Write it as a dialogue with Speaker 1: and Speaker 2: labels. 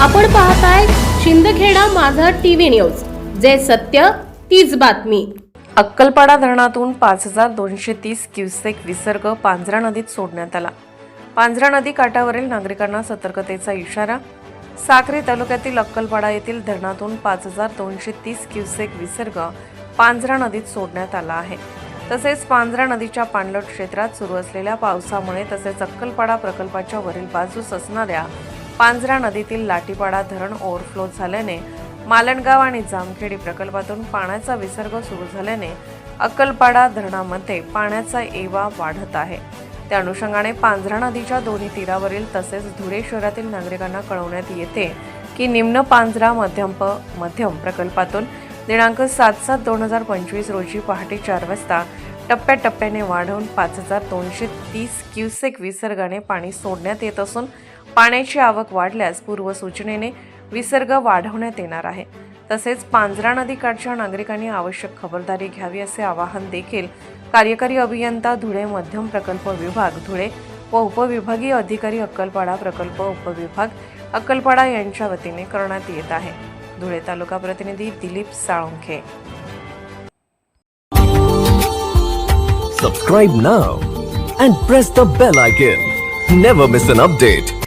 Speaker 1: आपण पाहताय शिंदखेडा माझा टीव्ही न्यूज. जे सत्य तीच बातमी.
Speaker 2: अक्कलपाडा धरणातून पाच हजार दोनशे तीस क्युसेक विसर्ग पांझरा नदीत सोडण्यात आला. पांझरा नदी काठावरील नागरिकांना सतर्कतेचा इशारा. साक्री तालुक्यातील अक्कलपाडा येथील धरणातून पाच हजार दोनशे तीस क्युसेक विसर्ग पांझरा नदीत सोडण्यात आला आहे. तसेच पांझरा नदीच्या पाणलोट क्षेत्रात सुरू असलेल्या पावसामुळे तसेच अक्कलपाडा प्रकल्पाच्या वरील बाजूस असणाऱ्या पांझरा नदीतील लाटीपाडा धरण ओव्हरफ्लो झाल्याने मालणगाव आणि जामखेडी प्रकल्पातून पाण्याचा विसर्ग सुरू झाल्याने अक्कलपाडा धरणामध्ये पाण्याचा एवा वाढत आहे. त्या अनुषंगाने पांझरा नदीच्या दोन्ही तीरावरील तसेच धुळे शहरातील नागरिकांना कळवण्यात येते की निम्न पांझरा मध्यम प मध्यम प्रकल्पातून दिनांक सात सात दोन हजार पंचवीस रोजी पहाटे चार वाजता टप्प्याटप्प्याने वाढवून पाच हजार दोनशे तीस क्युसेक विसर्गाने पाणी सोडण्यात येत असून पाण्याची आवक वाढल्यास पूर्वसूचनेने विसर्ग वाढवण्यात येणार आहे. तसेच पांझरा नदीकाठच्या नागरिकांनी आवश्यक खबरदारी घ्यावी असे आवाहन देखील कार्यकारी अभियंता धुळे मध्यम प्रकल्प विभाग धुळे व उपविभागीय अधिकारी अक्कलपाडा प्रकल्प उपविभाग अक्कलपाडा यांच्या वतीने करण्यात येत आहे. धुळे तालुका प्रतिनिधी Dilip Salunkhe.
Speaker 3: Subscribe now and press the bell icon never miss an update